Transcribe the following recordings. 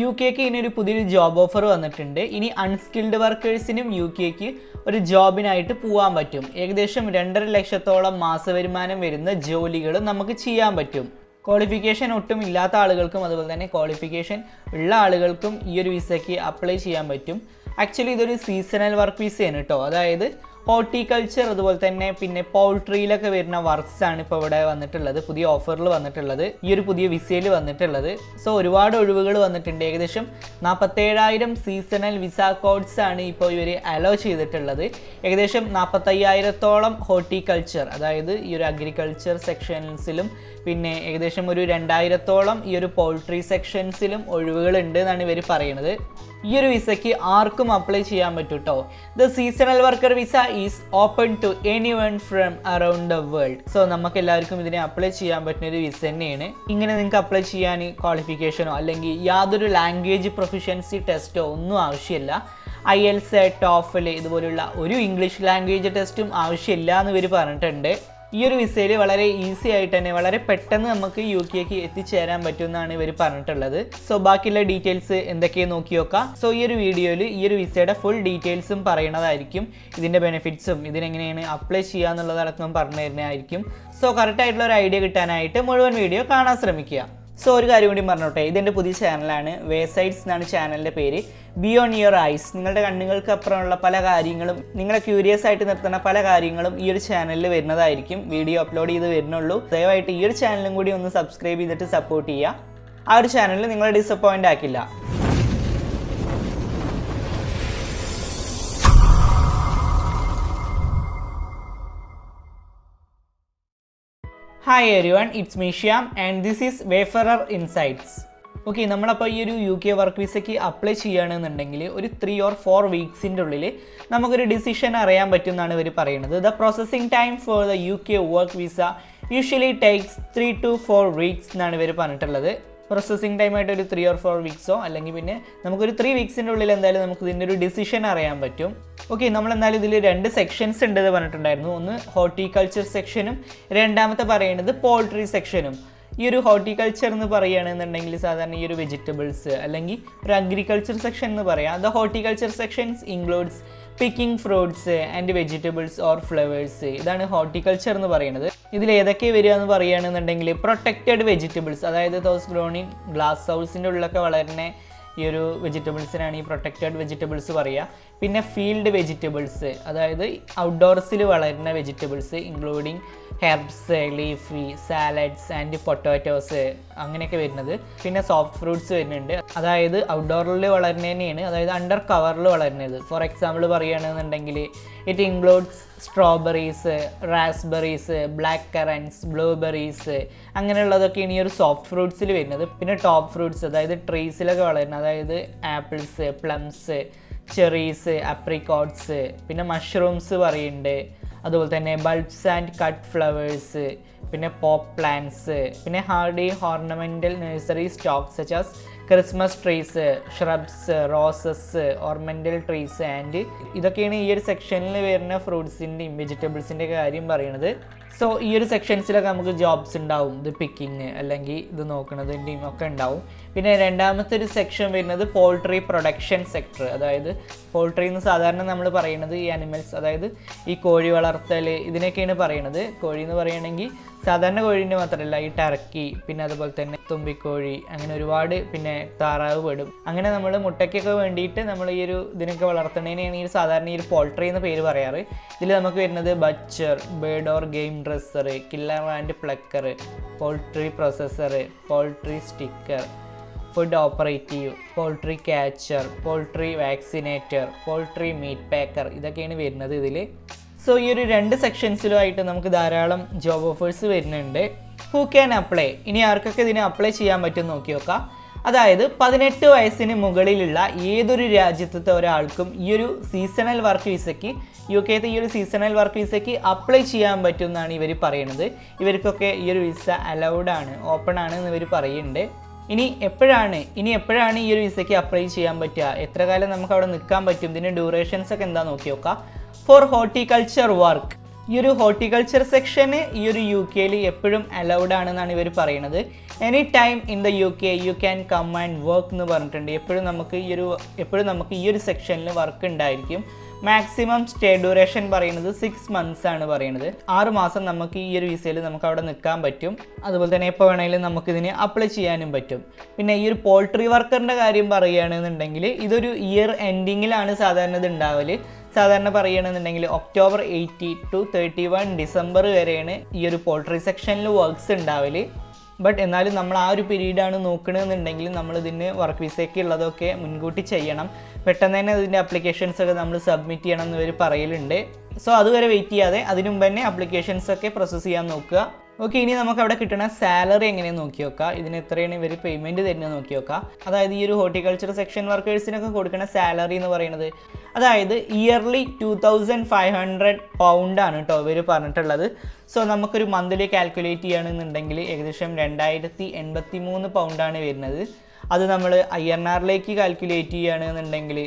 U കെക്ക് ഇനി ഒരു പുതിയൊരു ജോബ് ഓഫർ വന്നിട്ടുണ്ട്. ഇനി അൺസ്കിൽഡ് വർക്കേഴ്സിനും യു കെക്ക് ഒരു ജോബിനായിട്ട് പോകാൻ പറ്റും. ഏകദേശം രണ്ടര ലക്ഷത്തോളം മാസ വരുമാനം വരുന്ന ജോലികൾ നമുക്ക് ചെയ്യാൻ പറ്റും. ക്വാളിഫിക്കേഷൻ ഒട്ടും ഇല്ലാത്ത ആളുകൾക്കും അതുപോലെ തന്നെ ക്വാളിഫിക്കേഷൻ ഉള്ള ആളുകൾക്കും ഈ ഒരു വിസയ്ക്ക് അപ്ലൈ ചെയ്യാൻ പറ്റും. ആക്ച്വലി ഇതൊരു സീസണൽ വർക്ക് വിസയാണ് കേട്ടോ. അതായത് ഹോർട്ടിക്കൾച്ചർ അതുപോലെ തന്നെ പിന്നെ പൗൾട്രിയിലൊക്കെ വരുന്ന വർക്ക്സ് ആണ് ഇപ്പോൾ ഇവിടെ വന്നിട്ടുള്ളത്. പുതിയ ഓഫറിൽ വന്നിട്ടുള്ളത്. ഈ ഒരു പുതിയ വിസയിൽ വന്നിട്ടുള്ളത്. സോ ഒരുപാട് ഒഴിവുകൾ വന്നിട്ടുണ്ട്. ഏകദേശം നാൽപ്പത്തേഴായിരം സീസണൽ വിസ കോഡ്സ് ആണ് ഇപ്പോൾ ഇവർ അലോ ചെയ്തിട്ടുള്ളത്. ഏകദേശം നാൽപ്പത്തയ്യായിരത്തോളം ഹോർട്ടിക്കൾച്ചർ അതായത് ഈ ഒരു അഗ്രികൾച്ചർ സെക്ഷൻസിലും പിന്നെ ഏകദേശം ഒരു രണ്ടായിരത്തോളം ഈ ഒരു പോൾട്രി സെക്ഷൻസിലും ഒഴിവുകൾ ഉണ്ട് എന്നാണ് ഇവർ പറയുന്നത്. ഈ ഒരു വിസയ്ക്ക് ആർക്കും അപ്ലൈ ചെയ്യാൻ പറ്റും കേട്ടോ the seasonal worker visa is open to anyone from around the world so നമുക്ക് എല്ലാവർക്കും ഇതിനെ അപ്ലൈ ചെയ്യാൻ പറ്റുന്ന ഒരു വിസ തന്നെയാണ്. ഇങ്ങനെ നിങ്ങൾക്ക് അപ്ലൈ ചെയ്യാൻ ക്വാളിഫിക്കേഷനോ അല്ലെങ്കിൽ യാതൊരു ലാംഗ്വേജ് പ്രൊഫിഷ്യൻസി ടെസ്റ്റോ ഒന്നും ആവശ്യമില്ല. ഐ എൽ സെ ടോഫൽ ഇതുപോലുള്ള ഒരു ഇംഗ്ലീഷ് ലാംഗ്വേജ് ടെസ്റ്റും ആവശ്യമില്ല എന്ന് ഇവർ പറഞ്ഞിട്ടുണ്ട്. ഈ ഒരു വിസയിൽ വളരെ ഈസി ആയിട്ട് തന്നെ വളരെ പെട്ടെന്ന് നമുക്ക് യു കെക്ക് എത്തിച്ചേരാൻ പറ്റുമെന്നാണ് ഇവർ പറഞ്ഞിട്ടുള്ളത്. സോ ബാക്കിയുള്ള ഡീറ്റെയിൽസ് എന്തൊക്കെയാണ് നോക്കി നോക്കാം. സോ ഈ ഒരു വീഡിയോയിൽ ഈ ഒരു വിസയുടെ ഫുൾ ഡീറ്റെയിൽസും പറയണതായിരിക്കും. ഇതിന്റെ ബെനിഫിറ്റ്സും ഇതിനെങ്ങനെയാണ് അപ്ലൈ ചെയ്യുക എന്നുള്ളതടക്കം പറഞ്ഞു തരുന്നതായിരിക്കും. സോ കറക്റ്റ് ആയിട്ടുള്ള ഒരു ഐഡിയ കിട്ടാനായിട്ട് മുഴുവൻ വീഡിയോ കാണാൻ ശ്രമിക്കുക. സോ ഒരു കാര്യം കൂടി പറഞ്ഞോട്ടെ. ഇതെന്റെ പുതിയ ചാനലാണ് വേസൈഡ്സ് എന്നാണ് ചാനലിന്റെ പേര്. ബിയോൺ യുവർ ഐസ് നിങ്ങളുടെ കണ്ണുകൾക്ക് അപ്പുറമുള്ള പല കാര്യങ്ങളും നിങ്ങളെ ക്യൂരിയസ് ആയിട്ട് നിർത്തുന്ന പല കാര്യങ്ങളും ഈ ഒരു ചാനലിൽ വരുന്നതായിരിക്കും. വീഡിയോ അപ്ലോഡ് ചെയ്ത് വരുന്നുള്ളൂ. ദയവായിട്ട് ഈ ഒരു ചാനലും കൂടി ഒന്ന് സബ്സ്ക്രൈബ് ചെയ്തിട്ട് സപ്പോർട്ട് ചെയ്യുക. ആ ഒരു ചാനലിൽ നിങ്ങളെ disappoint ആക്കില്ല. Hi everyone it's me Shyam and this is wayfarer insights okay നമ്മളപ്പോൾ ഈ ഒരു യു കെ വർക്ക് വിസയ്ക്ക് അപ്ലൈ ചെയ്യുകയാണെന്നുണ്ടെങ്കിൽ ഒരു ത്രീ ഓർ ഫോർ വീക്സിന്റെ ഉള്ളിൽ നമുക്കൊരു ഡിസിഷൻ അറിയാൻ പറ്റും എന്നാണ് ഇവർ പറയുന്നത്. The processing time for the U K work visa usually takes three to four weeks എന്നാണ് ഇവർ പറഞ്ഞിട്ടുള്ളത്. പ്രോസസ്സിംഗ് ടൈമായിട്ട് ഒരു ത്രീ ഓർ ഫോർ വീക്സോ അല്ലെങ്കിൽ പിന്നെ നമുക്കൊരു ത്രീ വീക്സിന്റെ ഉള്ളിൽ എന്തായാലും നമുക്ക് ഇതിന്റെ ഒരു ഡിസിഷൻ അറിയാൻ പറ്റും. ഓക്കെ നമ്മൾ എന്തായാലും ഇതിൽ രണ്ട് സെക്ഷൻസ് ഉണ്ട് എന്ന് പറഞ്ഞിട്ടുണ്ടായിരുന്നു. ഒന്ന് ഹോർട്ടിക്കൾച്ചർ സെക്ഷനും രണ്ടാമത്തെ പറയുന്നത് പോൾട്രി സെക്ഷനും ഈ ഒരു ഹോർട്ടിക്കൾച്ചർ എന്ന് പറയുകയാണെന്നുണ്ടെങ്കിൽ സാധാരണ ഈ ഒരു വെജിറ്റബിൾസ് അല്ലെങ്കിൽ ഒരു അഗ്രികൾച്ചർ സെക്ഷൻ എന്ന് പറയാം. The horticulture sections includes picking fruits and vegetables or flowers ഇതാണ് ഹോർട്ടിക്കൾച്ചർ എന്ന് പറയുന്നത്. ഇതിൽ ഏതൊക്കെ വരിക എന്ന് പറയുകയാണെന്നുണ്ടെങ്കിൽ പ്രൊട്ടക്റ്റഡ് വെജിറ്റബിൾസ് അതായത് തോസ് ഗ്രോൺ ഗ്ലാസ് ഹൗസിന്റെ ഉള്ളിലൊക്കെ വളരുന്ന ഈ ഒരു വെജിറ്റബിൾസിനാണ് ഈ പ്രൊട്ടക്റ്റഡ് വെജിറ്റബിൾസ് പറയുക. പിന്നെ ഫീൽഡ് വെജിറ്റബിൾസ് അതായത് ഔട്ട്ഡോർസിൽ വളരുന്ന vegetables including herbs leafy salads and potatoes അങ്ങനെയൊക്കെ വരുന്നത്. പിന്നെ സോഫ്റ്റ് ഫ്രൂട്ട്സ് വരുന്നുണ്ട്. അതായത് ഔട്ട്ഡോറിൽ വളരുന്നതന്നെയാണ് അതായത് അണ്ടർ കവറിൽ വളരുന്നത്. ഫോർ എക്സാമ്പിൾ പറയുകയാണെന്നുണ്ടെങ്കിൽ it includes strawberries raspberries black currants blueberries അങ്ങനെയുള്ളതൊക്കെയാണ് ഈ ഒരു സോഫ്റ്റ് ഫ്രൂട്ട്സിൽ വരുന്നത്. പിന്നെ ടോപ്പ് ഫ്രൂട്ട്സ് അതായത് ട്രീസിലൊക്കെ വളരുന്നത് അതായത് ആപ്പിൾസ് പ്ലംസ് ചെറീസ് അപ്രിക്കോട്ട്സ് പിന്നെ മഷ്റൂംസ് പറയുന്നുണ്ട് അതുപോലെ തന്നെ ബൾബ്സ് ആൻഡ് കട്ട് ഫ്ലവേഴ്സ് പിന്നെ പോപ്പ് പ്ലാന്റ്സ് പിന്നെ hardy ornamental nursery stock such as Christmas trees shrubs roses ornamental trees and ഇതൊക്കെയാണ് ഈ ഒരു സെക്ഷനിൽ വരുന്ന ഫ്രൂട്ട്സിന്റെയും വെജിറ്റബിൾസിന്റെ കാര്യം പറയണത് സോ ഈ ഒരു സെക്ഷൻസിലൊക്കെ നമുക്ക് ജോബ്സ് ഉണ്ടാവും. ഇത് പിക്കിങ് അല്ലെങ്കിൽ ഇത് നോക്കുന്നതിന്റെയും ഒക്കെ ഉണ്ടാവും. പിന്നെ രണ്ടാമത്തെ ഒരു സെക്ഷൻ വരുന്നത് പോൾട്രി പ്രൊഡക്ഷൻ സെക്ടർ അതായത് പോൾട്രി എന്ന് സാധാരണ നമ്മൾ പറയുന്നത് ഈ അനിമൽസ് അതായത് ഈ കോഴി വളർത്തൽ ഇതിനൊക്കെയാണ് പറയണത് കോഴി എന്ന് പറയുകയാണെങ്കിൽ സാധാരണ കോഴീന്റെ മാത്രമല്ല ഈ ടർക്കി പിന്നെ അതുപോലെ തന്നെ തുമ്പിക്കോഴി അങ്ങനെ ഒരുപാട് പിന്നെ താറാവ് പെടും. അങ്ങനെ നമ്മൾ മുട്ടയ്ക്കൊക്കെ വേണ്ടിയിട്ട് നമ്മൾ ഈ ഒരു ഇതിനൊക്കെ വളർത്തുന്നതിനെയാണ് ഈ സാധാരണ ഈ ഒരു പോൾട്രി എന്ന പേര് പറയാറ്. ഇതിൽ നമുക്ക് വരുന്നത് butcher bird or game dresser killer and plucker poultry processor poultry sticker food operative poultry catcher poultry vaccinator poultry meat packer ഇതൊക്കെയാണ് വരുന്നത് ഇതിൽ സോ ഈ ഒരു രണ്ട് സെക്ഷൻസിലുമായിട്ട് നമുക്ക് ധാരാളം ജോബ് ഓഫേഴ്സ് വരുന്നുണ്ട്. ഹൂ ക്യാൻ അപ്ലൈ ഇനി ആർക്കൊക്കെ ഇതിനെ അപ്ലൈ ചെയ്യാൻ പറ്റും നോക്കി നോക്കാം. അതായത് പതിനെട്ട് വയസ്സിന് മുകളിലുള്ള ഏതൊരു രാജ്യത്തെ ഒരാൾക്കും ഈ ഒരു സീസണൽ വർക്ക് വിസയ്ക്ക് യു കെത്തെ ഈ ഒരു സീസണൽ വർക്ക് വിസയ്ക്ക് അപ്ലൈ ചെയ്യാൻ പറ്റും എന്നാണ് ഇവർ പറയുന്നത്. ഇവർക്കൊക്കെ ഈ ഒരു വിസ അലൗഡ് ആണ് ഓപ്പൺ ആണ് എന്ന് ഇവർ പറയുന്നുണ്ട്. ഇനി എപ്പോഴാണ് ഇനി എപ്പോഴാണ് ഈ ഒരു വിസയ്ക്ക് അപ്ലൈ ചെയ്യാൻ പറ്റുക? എത്ര കാലം നമുക്ക് അവിടെ നിൽക്കാൻ പറ്റും? ഇതിന്റെ ഡ്യൂറേഷൻസ് ഒക്കെ എന്താ നോക്കി നോക്കാം. ഫോർ ഹോർട്ടിക്കൾച്ചർ വർക്ക് ഈ ഒരു ഹോർട്ടിക്കൾച്ചർ സെക്ഷന് ഈ ഒരു യു കെയിൽ എപ്പോഴും അലൗഡ് ആണെന്നാണ് ഇവർ പറയുന്നത്. Any time in the U K you can come and work എന്ന് പറഞ്ഞിട്ടുണ്ട്. എപ്പോഴും നമുക്ക് ഈ ഒരു എപ്പോഴും നമുക്ക് ഈ ഒരു സെക്ഷനിൽ വർക്ക് ഉണ്ടായിരിക്കും. മാക്സിമം സ്റ്റേ ഡ്യൂറേഷൻ പറയുന്നത് സിക്സ് മന്ത്സ് ആണ് പറയുന്നത്. ആറ് മാസം നമുക്ക് ഈ ഒരു വിസയിൽ നമുക്ക് അവിടെ നിൽക്കാൻ പറ്റും. അതുപോലെ തന്നെ എപ്പോൾ വേണമെങ്കിലും നമുക്ക് അപ്ലൈ ചെയ്യാനും പറ്റും. പിന്നെ ഈ ഒരു പോൾട്രി വർക്കറിന്റെ കാര്യം പറയുകയാണെന്നുണ്ടെങ്കിൽ ഇതൊരു ഇയർ എൻഡിങ്ങിലാണ് സാധാരണ ഇത് ഉണ്ടാവൽ. സാധാരണ പറയുകയാണെന്നുണ്ടെങ്കിൽ October eighth to thirty one December വരെയാണ് ഈ ഒരു പോൾട്രി സെക്ഷനിൽ വർക്ക്സ് ഉണ്ടാവൽ. ബട്ട് എന്നാലും നമ്മൾ ആ ഒരു പീരീഡാണ് നോക്കണമെന്നുണ്ടെങ്കിൽ നമ്മൾ ഇതിന് വർക്ക് വിസയ്ക്ക് ഉള്ളതൊക്കെ മുൻകൂട്ടി ചെയ്യണം. പെട്ടെന്ന് തന്നെ അതിന്റെ അപ്ലിക്കേഷൻസ് ഒക്കെ നമ്മൾ സബ്മിറ്റ് ചെയ്യണം എന്ന് ഇവർ പറയലുണ്ട്. സോ അതുവരെ വെയിറ്റ് ചെയ്യാതെ അതിനു മുമ്പ് തന്നെ അപ്ലിക്കേഷൻസ് ഒക്കെ പ്രോസസ്സ് ചെയ്യാൻ നോക്കുക. ഓക്കെ ഇനി നമുക്ക് അവിടെ കിട്ടുന്ന സാലറി എങ്ങനെയാണ് നോക്കി നോക്കാം. ഇതിന് എത്രയാണ് ഇവർ പേയ്മെന്റ് തരുന്നത് നോക്കി നോക്കാം. അതായത് ഈ ഒരു ഹോർട്ടിക്കൾച്ചർ സെക്ഷൻ വർക്കേഴ്സിനൊക്കെ കൊടുക്കുന്ന സാലറി എന്ന് പറയുന്നത് അതായത് yearly two thousand five hundred പൗണ്ടാണ് കേട്ടോ ഇവർ പറഞ്ഞിട്ടുള്ളത്. സോ നമുക്കൊരു മന്ത്ലി കാൽക്കുലേറ്റ് ചെയ്യുകയാണെന്നുണ്ടെങ്കിൽ ഏകദേശം രണ്ടായിരത്തി എൺപത്തി മൂന്ന് പൗണ്ടാണ് വരുന്നത്. അത് നമ്മൾ ഐ എൻ ആറിലേക്ക് കാൽക്കുലേറ്റ് ചെയ്യുകയാണെന്നുണ്ടെങ്കിൽ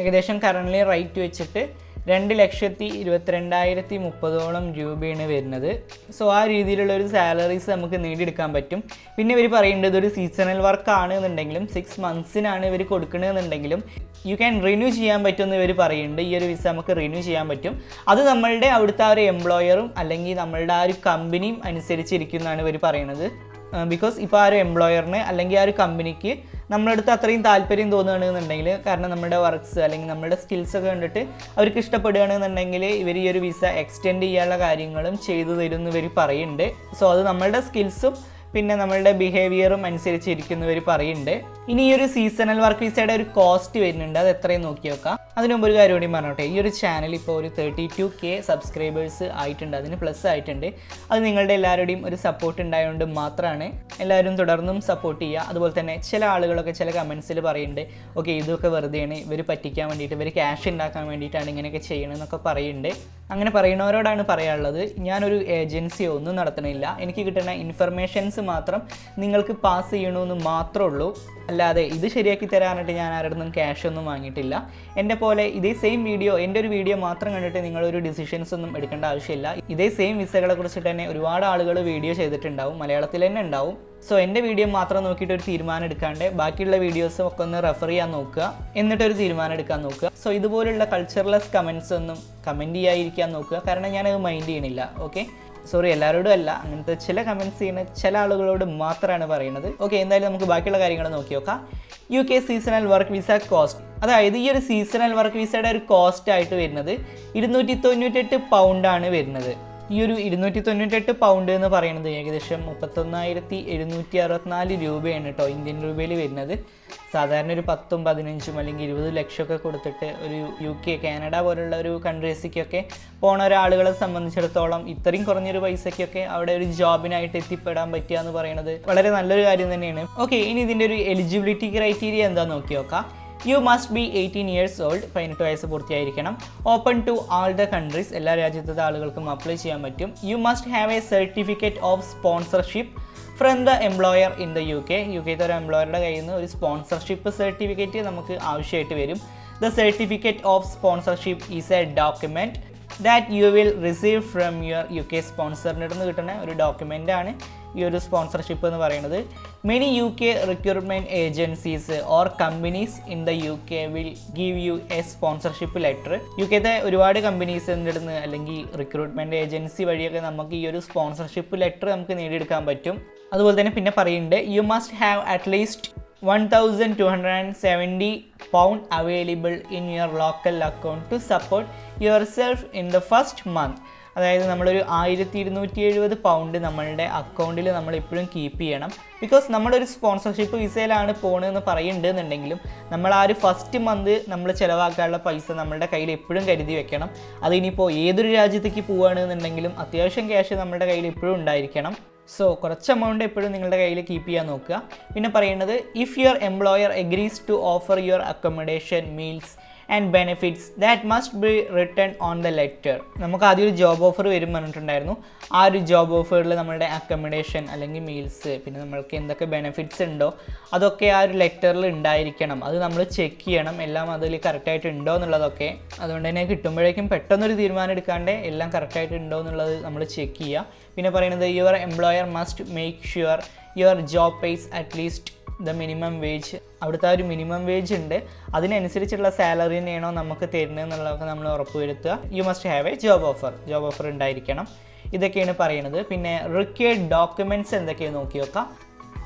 ഏകദേശം കറന്റ് റേറ്റ് വെച്ചിട്ട് രണ്ട് ലക്ഷത്തി ഇരുപത്തിരണ്ടായിരത്തി മുപ്പതോളം രൂപയാണ് വരുന്നത്. സോ ആ രീതിയിലുള്ള ഒരു സാലറീസ് നമുക്ക് നേടിയെടുക്കാൻ പറ്റും. പിന്നെ ഇവർ പറയുന്നത് ഒരു സീസണൽ വർക്ക് ആണ് എന്നുണ്ടെങ്കിലും സിക്സ് മന്ത്സിനാണ് ഇവർ കൊടുക്കണമെന്നുണ്ടെങ്കിലും യു ക്യാൻ റിന്യൂ ചെയ്യാൻ പറ്റുമെന്ന് ഇവർ പറയുന്നുണ്ട്. ഈ ഒരു വിസ നമുക്ക് റിന്യൂ ചെയ്യാൻ പറ്റും. അത് നമ്മളുടെ അവിടുത്തെ ആ ഒരു എംപ്ലോയറും അല്ലെങ്കിൽ നമ്മളുടെ ആ ഒരു കമ്പനിയും അനുസരിച്ചിരിക്കുന്നതാണ് ഇവർ പറയുന്നത്. ബിക്കോസ് ഇപ്പോൾ ആ ഒരു എംപ്ലോയറിന് അല്ലെങ്കിൽ ആ ഒരു കമ്പനിക്ക് നമ്മളടുത്ത് അത്രയും താല്പര്യം തോന്നുകയാണെന്നുണ്ടെങ്കിൽ കാരണം നമ്മുടെ വർക്ക്സ് അല്ലെങ്കിൽ നമ്മുടെ സ്കിൽസ് ഒക്കെ കണ്ടിട്ട് അവർക്ക് ഇഷ്ടപ്പെടുകയാണെന്നുണ്ടെങ്കിൽ ഇവർ ഈ ഒരു വിസ എക്സ്റ്റെൻഡ് ചെയ്യാനുള്ള കാര്യങ്ങളും ചെയ്തു തരും എന്ന് ഇവർ പറയുന്നുണ്ട്. സോ അത് നമ്മളുടെ സ്കിൽസും പിന്നെ നമ്മളുടെ ബിഹേവിയറും അനുസരിച്ചിരിക്കുന്നവർ പറയുന്നുണ്ട്. ഇനി ഈ ഒരു സീസണൽ വർക്ക് വിസയുടെ ഒരു കോസ്റ്റ് വരുന്നുണ്ട്. അത് എത്രയും നോക്കി നോക്കാം അതിനുമുമ്പ് ഒരു കാര്യം കൂടി പറഞ്ഞോട്ടെ. ഈ ഒരു ചാനൽ ഇപ്പോൾ ഒരു തേർട്ടി ടു കെ സബ്സ്ക്രൈബേഴ്സ് ആയിട്ടുണ്ട്. അതിന് പ്ലസ് ആയിട്ടുണ്ട്. അത് നിങ്ങളുടെ എല്ലാവരുടെയും ഒരു സപ്പോർട്ട് ഉണ്ടായതുകൊണ്ട് മാത്രമാണ് എല്ലാവരും തുടർന്നും സപ്പോർട്ട് ചെയ്യുക. അതുപോലെ തന്നെ ചില ആളുകളൊക്കെ ചില കമൻസിൽ പറയുന്നുണ്ട്. ഓക്കെ ഇതൊക്കെ വെറുതെയാണ്. ഇവർ പറ്റിക്കാൻ വേണ്ടിയിട്ട് ഇവർ ക്യാഷ് ഉണ്ടാക്കാൻ വേണ്ടിയിട്ടാണ് ഇങ്ങനെയൊക്കെ ചെയ്യണമെന്നൊക്കെ പറയുന്നുണ്ട്. അങ്ങനെ പറയുന്നവരോടാണ് പറയാനുള്ളത്. ഞാനൊരു ഏജൻസിയോ ഒന്നും നടത്തണില്ല എനിക്ക് കിട്ടുന്ന ഇൻഫർമേഷൻസ് മാത്രം നിങ്ങൾക്ക് പാസ് ചെയ്യണമെന്ന് മാത്രമേ ഉള്ളൂ. അല്ലാതെ ഇത് ശരിയാക്കി തരാനായിട്ട് ഞാൻ ആരുടെ നിന്നും ക്യാഷ് ഒന്നും വാങ്ങിയിട്ടില്ല. എന്റെ പോലെ ഇതേ സെയിം വീഡിയോ എന്റെ ഒരു വീഡിയോ മാത്രം കണ്ടിട്ട് നിങ്ങളൊരു ഡിസിഷൻസ് ഒന്നും എടുക്കേണ്ട ആവശ്യമില്ല. ഇതേ സെയിം വിസകളെ കുറിച്ചിട്ട് തന്നെ ഒരുപാട് ആളുകൾ വീഡിയോ ചെയ്തിട്ടുണ്ടാവും. മലയാളത്തിൽ തന്നെ ഉണ്ടാവും. സോ എന്റെ വീഡിയോ മാത്രം നോക്കിയിട്ട് ഒരു തീരുമാനം എടുക്കാണ്ട് ബാക്കിയുള്ള വീഡിയോസ് ഒക്കെ ഒന്ന് റെഫർ ചെയ്യാൻ നോക്കുക. എന്നിട്ട് ഒരു തീരുമാനം എടുക്കാൻ നോക്കുക. സോ ഇതുപോലുള്ള കൾച്ചർലെസ് കമൻസ് ഒന്നും കമന്റ് ചെയ്യാതിരിക്കാൻ നോക്കുക. കാരണം ഞാനത് മൈൻഡ് ചെയ്യണില്ല. ഓക്കെ സോറി എല്ലാവരോടും അല്ല. അങ്ങനത്തെ ചില കമൻസ് ചെയ്യുന്ന ചില ആളുകളോട് മാത്രമാണ് പറയുന്നത്. ഓക്കെ എന്തായാലും നമുക്ക് ബാക്കിയുള്ള കാര്യങ്ങൾ നോക്കി നോക്കാം. U K seasonal work visa cost അതായത് ഈ ഒരു സീസണൽ വർക്ക് വിസയുടെ ഒരു കോസ്റ്റ് ആയിട്ട് വരുന്നത് ഇരുന്നൂറ്റി തൊണ്ണൂറ്റെട്ട് പൗണ്ടാണ് വരുന്നത്. ഈ ഒരു ഇരുന്നൂറ്റി തൊണ്ണൂറ്റെട്ട് പൗണ്ട് എന്ന് പറയുന്നത് ഏകദേശം മുപ്പത്തൊന്നായിരത്തി എഴുന്നൂറ്റി അറുപത്തിനാല് രൂപയാണ് കേട്ടോ ഇന്ത്യൻ രൂപയിൽ വരുന്നത്. സാധാരണ ഒരു പത്തും പതിനഞ്ചും അല്ലെങ്കിൽ ഇരുപത് ലക്ഷമൊക്കെ കൊടുത്തിട്ട് ഒരു യു കെ കാനഡ പോലുള്ള ഒരു കൺട്രീസിക്കൊക്കെ പോണ ഒരാളുകളെ സംബന്ധിച്ചിടത്തോളം ഇത്രയും കുറഞ്ഞൊരു പൈസയ്ക്കൊക്കെ അവിടെ ഒരു ജോബിനായിട്ട് എത്തിപ്പെടാൻ പറ്റുക എന്ന് പറയുന്നത് വളരെ നല്ലൊരു കാര്യം തന്നെയാണ്. ഓക്കെ ഇനി ഇതിന്റെ ഒരു എലിജിബിലിറ്റി ക്രൈറ്റീരിയ എന്താ നോക്കി നോക്കാം. You must be eighteen years old പതിനെട്ട് വയസ്സ് പൂർത്തിയായിരിക്കണം. Open to all the countries എല്ലാ രാജ്യത്തെ ആളുകൾക്കും അപ്ലൈ ചെയ്യാൻ പറ്റും. You must have a certificate of sponsorship from the employer in the U K U കെത്തെ ഒരു എംപ്ലോയറുടെ കയ്യിൽ നിന്ന് ഒരു സ്പോൺസർഷിപ്പ് സർട്ടിഫിക്കറ്റ് നമുക്ക് ആവശ്യമായിട്ട് വരും. The certificate of sponsorship is a document that you will receive from your U K സ്പോൺസറിന്റെ അടുത്ത് കിട്ടുന്ന ഒരു ഡോക്യുമെന്റ് ആണ് ഈ ഒരു സ്പോൺസർഷിപ്പ് എന്ന് പറയുന്നത്. Many U K recruitment agencies or companies in the U K will give you a sponsorship letter U കെത്തെ ഒരുപാട് companies അടുന്ന് അല്ലെങ്കിൽ റിക്രൂട്ട്മെന്റ് ഏജൻസി വഴിയൊക്കെ നമുക്ക് ഈ ഒരു സ്പോൺസർഷിപ്പ് ലെറ്റർ നമുക്ക് നേടിയെടുക്കാൻ പറ്റും. അതുപോലെ തന്നെ പിന്നെ പറയുന്നുണ്ട് you must have at least one thousand two hundred and seventy pound available in your local account to support your self in the first month അതായത് നമ്മളൊരു ആയിരത്തി ഇരുന്നൂറ്റി എഴുപത് പൗണ്ട് നമ്മളുടെ അക്കൗണ്ടിൽ നമ്മൾ എപ്പോഴും കീപ്പ് ചെയ്യണം. ബിക്കോസ് നമ്മളൊരു സ്പോൺസർഷിപ്പ് വിസയിലാണ് പോകണമെന്ന് പറയുന്നുണ്ടെന്നുണ്ടെങ്കിലും നമ്മൾ ആ ഒരു ഫസ്റ്റ് മന്ത് നമ്മൾ ചിലവാക്കാനുള്ള പൈസ നമ്മളുടെ കയ്യിൽ എപ്പോഴും കരുതി വെക്കണം. അതിനിപ്പോൾ ഏതൊരു രാജ്യത്തേക്ക് പോവുകയാണെന്നുണ്ടെങ്കിലും അത്യാവശ്യം ക്യാഷ് നമ്മുടെ കയ്യിൽ എപ്പോഴും ഉണ്ടായിരിക്കണം. സോ കുറച്ച് എമൗണ്ട് എപ്പോഴും നിങ്ങളുടെ കയ്യിൽ കീപ്പ് ചെയ്യാൻ നോക്കുക. പിന്നെ പറയുന്നത് if your employer agrees to offer your accommodation meals and benefits that must be return on the letter നമുക്ക് ആദ്യം ഒരു ജോബ് ഓഫർ വരും പറഞ്ഞിട്ടുണ്ടായിരുന്നു. ആ ഒരു ജോബ് ഓഫറിൽ നമ്മുടെ അക്കോമഡേഷൻ അല്ലെങ്കിൽ മീൽസ് പിന്നെ നമ്മൾക്ക് എന്തൊക്കെ ബെനിഫിറ്റ്സ് ഉണ്ടോ അതൊക്കെ ആ ഒരു ലെറ്ററിൽ ഉണ്ടായിരിക്കണം. അത് നമ്മൾ ചെക്ക് ചെയ്യണം. എല്ലാം അതിൽ കറക്റ്റായിട്ട് ഉണ്ടോ എന്നുള്ളതൊക്കെ. അതുകൊണ്ട് തന്നെ കിട്ടുമ്പോഴേക്കും പെട്ടെന്നൊരു തീരുമാനം എടുക്കാണ്ട് എല്ലാം കറക്റ്റായിട്ട് ഉണ്ടോ എന്നുള്ളത് നമ്മൾ ചെക്ക് ചെയ്യുക. പിന്നെ പറയുന്നത് your employer must make sure your job pays at least the minimum wage അവിടുത്തെ ഒരു മിനിമം വേജ് ഉണ്ട്. അതിനനുസരിച്ചുള്ള സാലറി തന്നെയാണോ നമുക്ക് തരുന്നത് എന്നുള്ളതൊക്കെ നമ്മൾ ഉറപ്പുവരുത്തുക. You must have a job offer job offer ഉണ്ടായിരിക്കണം. ഇതൊക്കെയാണ് പറയുന്നത്. പിന്നെ റിക്വയർഡ് ഡോക്യുമെന്റ്സ് എന്തൊക്കെയാണ് നോക്കി നോക്കാം.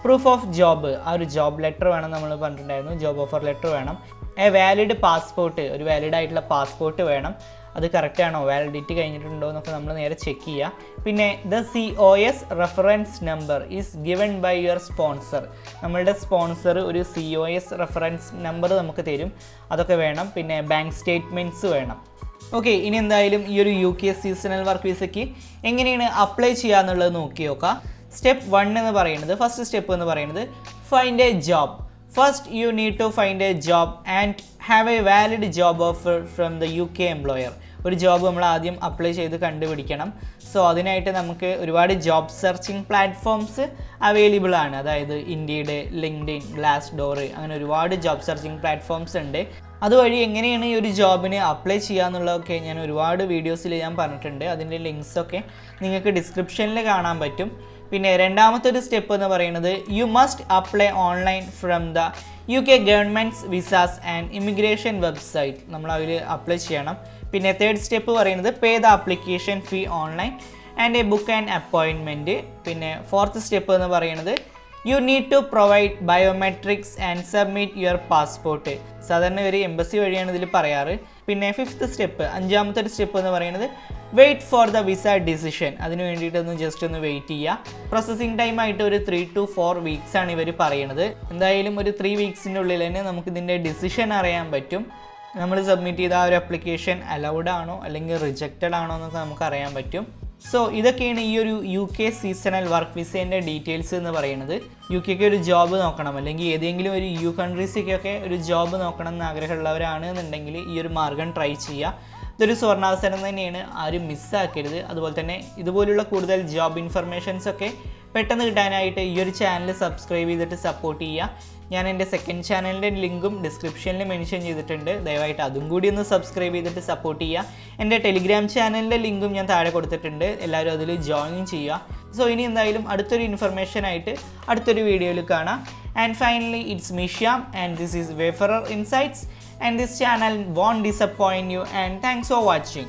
പ്രൂഫ് ഓഫ് ജോബ് ആ ഒരു ജോബ് ലെറ്റർ വേണം നമ്മൾ പറഞ്ഞിട്ടുണ്ടായിരുന്നു. ജോബ് ഓഫർ ലെറ്റർ വേണം. എ വാലിഡ് പാസ്പോർട്ട് ഒരു വാലിഡ് ആയിട്ടുള്ള പാസ്പോർട്ട് വേണം. അത് കറക്റ്റ് ആണോ? വാലിഡിറ്റി കഴിഞ്ഞിട്ടുണ്ടോ എന്നൊക്കെ നമ്മൾ നേരെ ചെക്ക് ചെയ്യുക പിന്നെ the C O S reference number is given by your sponsor നമ്മളുടെ സ്പോൺസർ ഒരു C O S reference number നമുക്ക് തരും. അതൊക്കെ വേണം. പിന്നെ ബാങ്ക് സ്റ്റേറ്റ്മെന്റ്സ് വേണം. ഓക്കെ ഇനി എന്തായാലും ഈ ഒരു U K S seasonal work വിസയ്ക്ക് എങ്ങനെയാണ് അപ്ലൈ ചെയ്യുക എന്നുള്ളത് നോക്കി നോക്കാം. സ്റ്റെപ്പ് വൺ എന്ന് പറയുന്നത് ഫസ്റ്റ് സ്റ്റെപ്പ് എന്ന് പറയുന്നത് find a job first you need to find a job and have a valid job offer from the U K employer ഒരു ജോബ് നമ്മൾ ആദ്യം അപ്ലൈ ചെയ്ത് കണ്ടുപിടിക്കണം. സോ അതിനായിട്ട് നമുക്ക് ഒരുപാട് ജോബ് സെർച്ചിങ് പ്ലാറ്റ്ഫോംസ് അവൈലബിൾ ആണ്. അതായത് ഇന്ത്യയുടെ ലിങ്ക്ഡിൻ ഗ്ലാസ് ഡോറ് അങ്ങനെ ഒരുപാട് ജോബ് സെർച്ചിങ് പ്ലാറ്റ്ഫോംസ് ഉണ്ട്. അതുവഴി എങ്ങനെയാണ് ഈ ഒരു ജോബിന് അപ്ലൈ ചെയ്യുക എന്നുള്ളതൊക്കെ ഞാൻ ഒരുപാട് വീഡിയോസിൽ ഞാൻ പറഞ്ഞിട്ടുണ്ട്. അതിന്റെ ലിങ്ക്സൊക്കെ നിങ്ങൾക്ക് ഡിസ്ക്രിപ്ഷനിൽ കാണാൻ പറ്റും. പിന്നെ രണ്ടാമത്തെ ഒരു സ്റ്റെപ്പ് എന്ന് പറയുന്നത് you must apply online from the U K governments visas and immigration website നമ്മൾ അതിൽ അപ്ലൈ ചെയ്യണം. പിന്നെ തേർഡ് സ്റ്റെപ്പ് പറയുന്നത് pay the application fee online and a book and അപ്പോയിൻമെന്റ് പിന്നെ ഫോർത്ത് സ്റ്റെപ്പ് എന്ന് പറയുന്നത് you need to provide biometrics and submit your passport സാധാരണ ഒരു എംബസി വഴിയാണ് ഇതിൽ പറയാറ്. പിന്നെ ഫിഫ്ത്ത് സ്റ്റെപ്പ് അഞ്ചാമത്തെ ഒരു സ്റ്റെപ്പ് എന്ന് പറയുന്നത് wait for the visa decision അതിന് വേണ്ടിയിട്ടൊന്ന് ജസ്റ്റ് ഒന്ന് വെയിറ്റ് ചെയ്യുക പ്രോസസ്സിങ് ടൈം ആയിട്ട് ഒരു ത്രീ ടു ഫോർ വീക്സ് ആണ് ഇവർ പറയുന്നത് എന്തായാലും ഒരു ത്രീ വീക്സിന്റെ ഉള്ളിൽ തന്നെ നമുക്ക് ഇതിന്റെ ഡിസിഷൻ അറിയാൻ പറ്റും. നമ്മൾ സബ്മിറ്റ് ചെയ്ത ആ ഒരു അപ്ലിക്കേഷൻ അലൗഡ് ആണോ അല്ലെങ്കിൽ റിജക്റ്റഡ് ആണോ എന്നൊക്കെ നമുക്ക് അറിയാൻ പറ്റും. സോ ഇതൊക്കെയാണ് ഈ ഒരു യു കെ സീസണൽ വർക്ക് വിസേന്റെ ഡീറ്റെയിൽസ് എന്ന് പറയുന്നത്. യു കെക്ക് ഒരു ജോബ് നോക്കണം അല്ലെങ്കിൽ ഏതെങ്കിലും ഒരു യു കൺട്രീസിലേക്കൊക്കെ ഒരു ജോബ് നോക്കണം എന്ന് ആഗ്രഹമുള്ളവരാണ് എന്നുണ്ടെങ്കിൽ ഈ ഒരു മാർഗം ട്രൈ ചെയ്യുക. ഇതൊരു സ്വർണാവസരം തന്നെയാണ്. ആരും മിസ്സാക്കരുത് അതുപോലെ തന്നെ ഇതുപോലുള്ള കൂടുതൽ ജോബ് ഇൻഫർമേഷൻസ് ഒക്കെ പെട്ടെന്ന് കിട്ടാനായിട്ട് ഈ ഒരു ചാനൽ സബ്സ്ക്രൈബ് ചെയ്തിട്ട് സപ്പോർട്ട് ചെയ്യുക. ഞാൻ എന്റെ സെക്കൻഡ് ചാനലിന്റെ ലിങ്കും ഡിസ്ക്രിപ്ഷനിൽ മെൻഷൻ ചെയ്തിട്ടുണ്ട്. ദയവായിട്ട് അതും കൂടി ഒന്ന് സബ്സ്ക്രൈബ് ചെയ്തിട്ട് സപ്പോർട്ട് ചെയ്യുക. എന്റെ ടെലിഗ്രാം ചാനലിന്റെ ലിങ്കും ഞാൻ താഴെ കൊടുത്തിട്ടുണ്ട്. എല്ലാവരും അതിൽ ജോയിൻ ചെയ്യുക. സോ ഇനി എന്തായാലും അടുത്തൊരു ഇൻഫർമേഷൻ ആയിട്ട് അടുത്തൊരു വീഡിയോയിൽ കാണാം. And finally it's മിഷ്യാം and this is Wayfarer Insights and this channel won't disappoint you. And thanks for watching.